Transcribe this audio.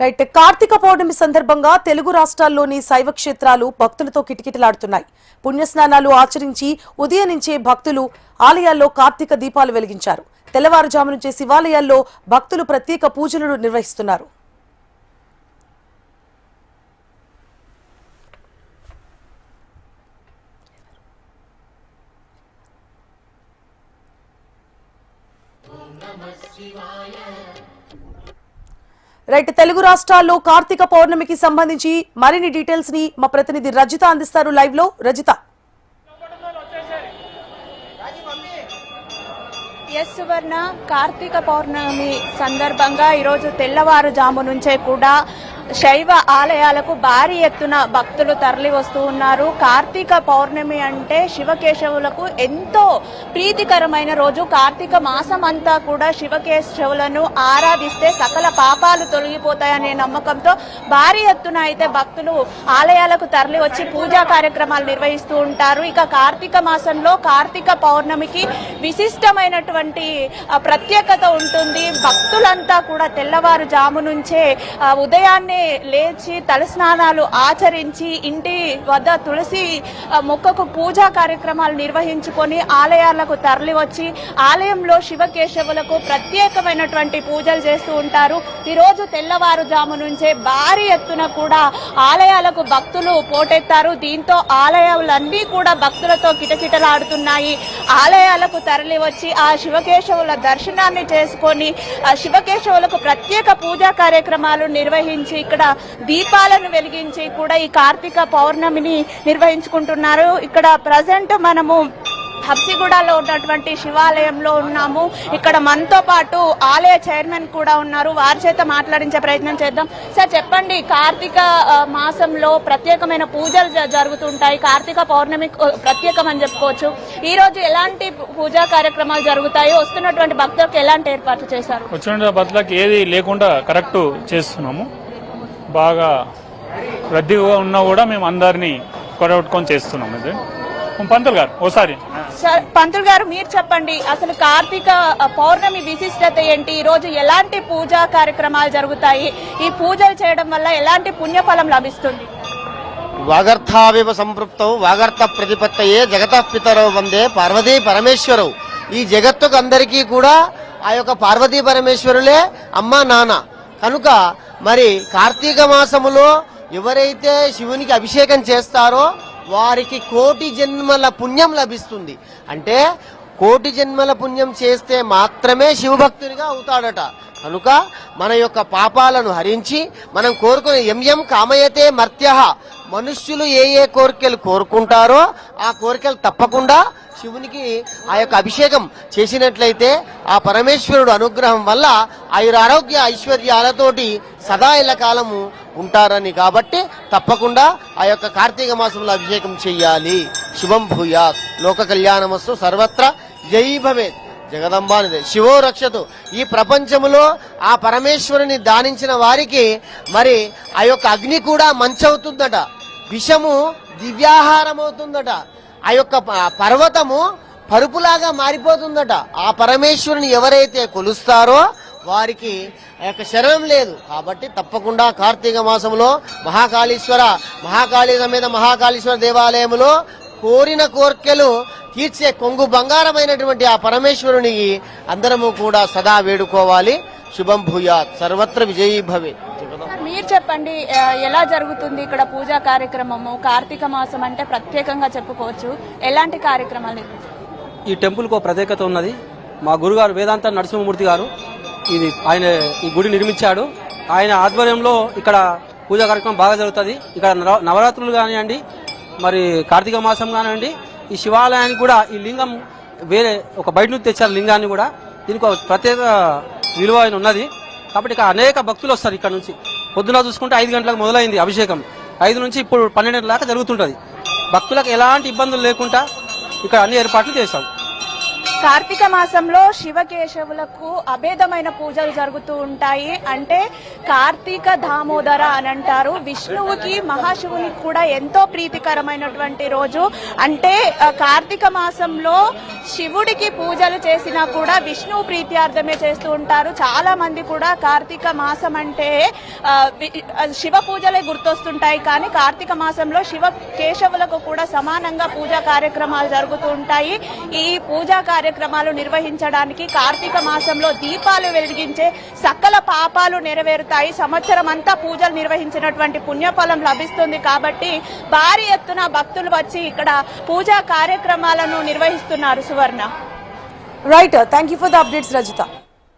Right Karthika Pournami సందర్భంగా తెలుగు రాష్ట్రాల్లోని శైవ క్షేత్రాలు భక్తులతో కిటకిటలాడుతున్నాయి. పుణ్యస్నానాలు ఆచరించి ఉదయం నుంచే భక్తులు ఆలయాల్లో కార్తీక దీపాలు వెలిగించారు. తెల్లవారుజాము నుంచే శివాలయాల్లో భక్తులు ప్రత్యేక పూజలను నిర్వహిస్తున్నారు. రైట్ తెలుగు రాష్ట్రాల్లో కార్తీక పౌర్ణమికి సంబంధించి మరిన్ని డీటెయిల్స్ని మా ప్రతినిధి రజిత అందిస్తారు లైవ్లో. రజిత. ఎస్ సువర్ణ కార్తీక పౌర్ణమి సందర్భంగా ఈరోజు తెల్లవారుజాము నుంచే కూడా శైవ ఆలయాలకు భారీ ఎత్తున భక్తులు తరలి వస్తూ ఉన్నారు. కార్తీక పౌర్ణమి అంటే శివకేశవులకు ఎంతో ప్రీతికరమైన రోజు. కార్తీక మాసం అంతా కూడా శివకేశవులను ఆరాధిస్తే సకల పాపాలు తొలగిపోతాయనే నమ్మకంతో భారీ ఎత్తున అయితే భక్తులు ఆలయాలకు తరలి వచ్చి పూజా కార్యక్రమాలు నిర్వహిస్తూ ఉంటారు. ఇక కార్తీక మాసంలో కార్తీక పౌర్ణమికి విశిష్టమైనటువంటి ప్రత్యేకత ఉంటుంది. భక్తులంతా కూడా తెల్లవారుజాము నుంచే ఉదయాన్నే ఉదయాన్నే లేచి తలస్నానాలు ఆచరించి ఇంటి వద్ద తులసి మొక్కకు పూజా కార్యక్రమాలు నిర్వహించుకొని ఆలయాలకు తరలి వచ్చి ఆలయంలో శివకేశవులకు ప్రత్యేకమైనటువంటి పూజలు చేస్తూ ఉంటారు. ఈరోజు తెల్లవారుజాము నుంచే భారీ ఎత్తున కూడా ఆలయాలకు భక్తులు పోటెత్తారు. దీంతో ఆలయాలన్నీ కూడా భక్తులతో కిటకిటలాడుతున్నాయి. ఆలయాలకు తరలి వచ్చి ఆ శివకేశవుల దర్శనాన్ని చేసుకొని ఆ శివకేశవులకు ప్రత్యేక పూజా కార్యక్రమాలు నిర్వహించి ఇక్కడ దీపాలను వెలిగించి కూడా ఈ కార్తీక పౌర్ణమిని నిర్వహించుకుంటున్నారు. ఇక్కడ ప్రజెంట్ మనము హబ్సిగూడలో ఉన్నటువంటి శివాలయంలో ఉన్నాము. ఇక్కడ మనతో పాటు ఆలయ చైర్మన్ కూడా ఉన్నారు. వారి చేత మాట్లాడించే ప్రయత్నం చేద్దాం. సార్ చెప్పండి కార్తీక మాసంలో ప్రత్యేకమైన పూజలు జ- జరుగుతుంటాయి. కార్తీక పౌర్ణమి ప్రత్యేకం అని చెప్పుకోవచ్చు. ఈ రోజు ఎలాంటి పూజా కార్యక్రమాలు జరుగుతాయి? వస్తున్నటువంటి భక్తులకు ఎలాంటి ఏర్పాట్లు చేశారు? వచ్చిన బదులకి ఏది లేకుండా కరెక్ట్ చేస్తున్నాము. బాగా రద్దీగా ఉన్నా కూడా మేము అందరినీ కొడగొట్టుకొని చేస్తున్నాం ఇది. పంతులు గారు ఓసారి. సార్ పంతులు గారు మీరు చెప్పండి అసలు కార్తీక పౌర్ణమి విశిష్టత ఏంటి? ఈ రోజు ఎలాంటి పూజా కార్యక్రమాలు జరుగుతాయి? ఈ పూజలు చేయడం వల్ల ఎలాంటి పుణ్యఫలం లభిస్తుంది? వాగర్థావివ సంపృప్తౌ వాగర్థ ప్రతిపత్తయే జగత పితరౌ వందే పార్వతీ పరమేశ్వరవు ఈ జగత్తుకు అందరికీ కూడా ఆ యొక్క పార్వతీ పరమేశ్వరులే అమ్మ నాన్న. కనుక మరి కార్తీక మాసములో ఎవరైతే శివునికి అభిషేకం చేస్తారో వారికి కోటి జన్మల పుణ్యం లభిస్తుంది. అంటే కోటి జన్మల పుణ్యం చేస్తే మాత్రమే శివభక్తునిగా అవుతాడట. కనుక మన యొక్క పాపాలను హరించి మనం కోరుకునే ఎంఎం కామయతే మర్త్య మనుష్యులు ఏ ఏ కోరికలు కోరుకుంటారో ఆ కోరికలు తప్పకుండా శివునికి ఆ యొక్క అభిషేకం చేసినట్లయితే ఆ పరమేశ్వరుడు అనుగ్రహం వల్ల ఆయుర ఆరోగ్య ఐశ్వర్యాలతోటి సదా ఇళ్ళ కాలము ఉంటారని కాబట్టి తప్పకుండా ఆ యొక్క కార్తీక మాసంలో అభిషేకం చేయాలి. శుభం భూయాత్. లోక కళ్యాణమస్తు సర్వత్ర. జై భవేత్. జగదంబానిదే. శివో రక్షతు. ఈ ప్రపంచములో ఆ పరమేశ్వరుని దానించిన వారికి మరి ఆ యొక్క అగ్ని కూడా మంచవుతుందట. విషము దివ్యాహారం అవుతుందట ఆ యొక్క పర్వతము పరుపులాగా మారిపోతుందట. ఆ పరమేశ్వరుని ఎవరైతే కొలుస్తారో వారికి ఆ యొక్క శరణం లేదు. కాబట్టి తప్పకుండా కార్తీక మాసంలో మహాకాళీశ్వర మహాకాళీ సమేత మహాకాళీశ్వర దేవాలయములో కోరిన కోర్కెలు తీర్చే కొంగు బంగారమైనటువంటి ఆ పరమేశ్వరునికి అందరము కూడా సదా వేడుకోవాలి. శుభం భూయాత్. సర్వత్ర విజయీ భవే. మీరు చెప్పండి ఎలా జరుగుతుంది ఇక్కడ పూజా కార్యక్రమము? కార్తీక మాసం అంటే ప్రత్యేకంగా చెప్పుకోవచ్చు. ఎలాంటి కార్యక్రమాలు? ఈ టెంపుల్కి ఒక ప్రత్యేకత ఉన్నది. మా గురుగారు వేదాంత నరసింహమూర్తి గారు ఇది ఆయన ఈ గుడి నిర్మించాడు. ఆయన ఆధ్వర్యంలో ఇక్కడ పూజా కార్యక్రమం బాగా జరుగుతుంది. ఇక్కడ నవ- నవరాత్రులు కానివ్వండి మరి కార్తీక మాసం కానివ్వండి ఈ శివాలయానికి కూడా ఈ లింగం వేరే ఒక బయట నుంచి తెచ్చారు లింగాన్ని కూడా. దీనికి ఒక ప్రత్యేక విలువ ఉన్నది. కాబట్టి ఇక అనేక భక్తులు వస్తారు ఇక్కడ నుంచి. పొద్దున చూసుకుంటే ఐదు గంటలకు మొదలైంది అభిషేకం. ఐదు నుంచి ఇప్పుడు పన్నెండు గంటల దాకా జరుగుతుంటుంది. భక్తులకు ఎలాంటి ఇబ్బందులు లేకుండా ఇక్కడ అన్ని ఏర్పాట్లు చేస్తాం. కార్తీక మాసంలో శివకేశవులకు అభేదమైన పూజలు జరుగుతూ ఉంటాయి. అంటే కార్తీక దామోదర అని అంటారు. విష్ణువుకి మహాశివునికి కూడా ఎంతో ప్రీతికరమైనటువంటి రోజు. అంటే కార్తీక మాసంలో శివుడికి పూజలు చేసినా కూడా విష్ణువు ప్రీత్యార్థమే చేస్తూ ఉంటారు. చాలా మంది కూడా కార్తీక మాసం అంటే శివ పూజలే గుర్తొస్తుంటాయి. కానీ కార్తీక మాసంలో శివ కేశవులకు కూడా సమానంగా పూజా కార్యక్రమాలు జరుగుతూ ఉంటాయి. ఈ పూజా కార్యక్రమాలు నిర్వహించడానికి కార్తీక మాసంలో దీపాలు వెలిగించే సకల పాపాలు నెరవేరుతాయి. సంవత్సరం అంతా పూజలు నిర్వహించినటువంటి పుణ్యఫలం లభిస్తుంది కాబట్టి భారీ ఎత్తున భక్తులు వచ్చి ఇక్కడ పూజా కార్యక్రమాలను నిర్వహిస్తున్నారు Suvarna. Right thank you for the updates Rajitha